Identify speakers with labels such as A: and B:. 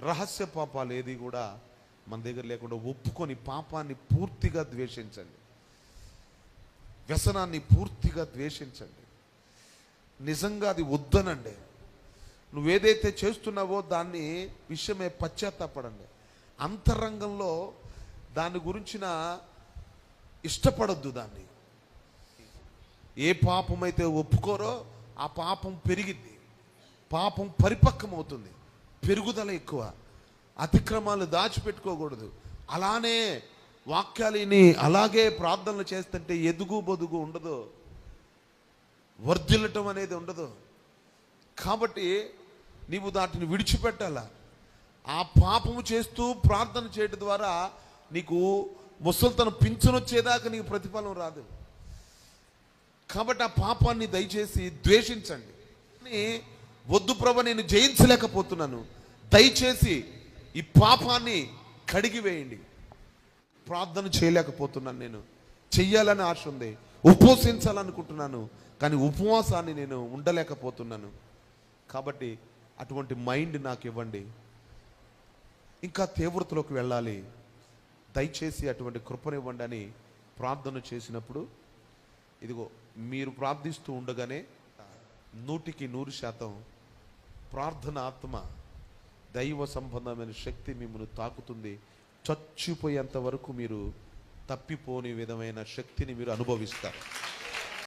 A: రహస్య పాపాలు ఏది కూడా మన దగ్గర లేకుండా ఒప్పుకొని పాపాన్ని పూర్తిగా ద్వేషించండి. వ్యసనాన్ని పూర్తిగా ద్వేషించండి. నిజంగా అది వద్దనండి. నువ్వేదైతే చేస్తున్నావో దాన్ని విషయమే పశ్చాత్తాపడండి. అంతరంగంలో దాని గురించిన ఇష్టపడొద్దు దాన్ని. ఏ పాపం అయితే ఒప్పుకోరో ఆ పాపం పెరిగిద్ది. పాపం పరిపక్వం అవుతుంది పెరుగుదల ఎక్కువ. అతిక్రమాలు దాచిపెట్టుకోకూడదు. అలానే వాక్యాలని అలాగే ప్రార్థనలు చేస్తుంటే ఎదుగు బొదుగు ఉండదు. వర్ధిల్లటం అనేది ఉండదు. కాబట్టి నీవు దాటిని విడిచిపెట్టాల? ఆ పాపము చేస్తూ ప్రార్థన చేయడం ద్వారా నీకు ముసల్తనం పింఛనొచ్చేదాకా నీకు ప్రతిఫలం రాదు. కాబట్టి ఆ పాపాన్ని దయచేసి ద్వేషించండి. వద్దు ప్రభ నేను జయించలేకపోతున్నాను. దయచేసి ఈ పాపాన్ని కడిగివేయండి ప్రార్థన చేయలేకపోతున్నాను నేను. చెయ్యాలని ఆశ ఉంది. ఉపవసించాలనుకుంటున్నాను. కానీ ఉపవాసాన్ని నేను ఉండలేకపోతున్నాను. కాబట్టి అటువంటి మైండ్ నాకు ఇవ్వండి. ఇంకా తీవ్రతలోకి వెళ్ళాలి. దయచేసి అటువంటి కృపనివ్వండి అని ప్రార్థన చేసినప్పుడు ఇదిగో మీరు ప్రార్థిస్తూ ఉండగానే నూటికి నూరు శాతం ప్రార్థన ఆత్మ దైవ సంబంధమైన శక్తి మిమ్మల్ని తాకుతుంది. చచ్చిపోయేంత వరకు మీరు తప్పిపోని విధమైన శక్తిని మీరు అనుభవిస్తారు.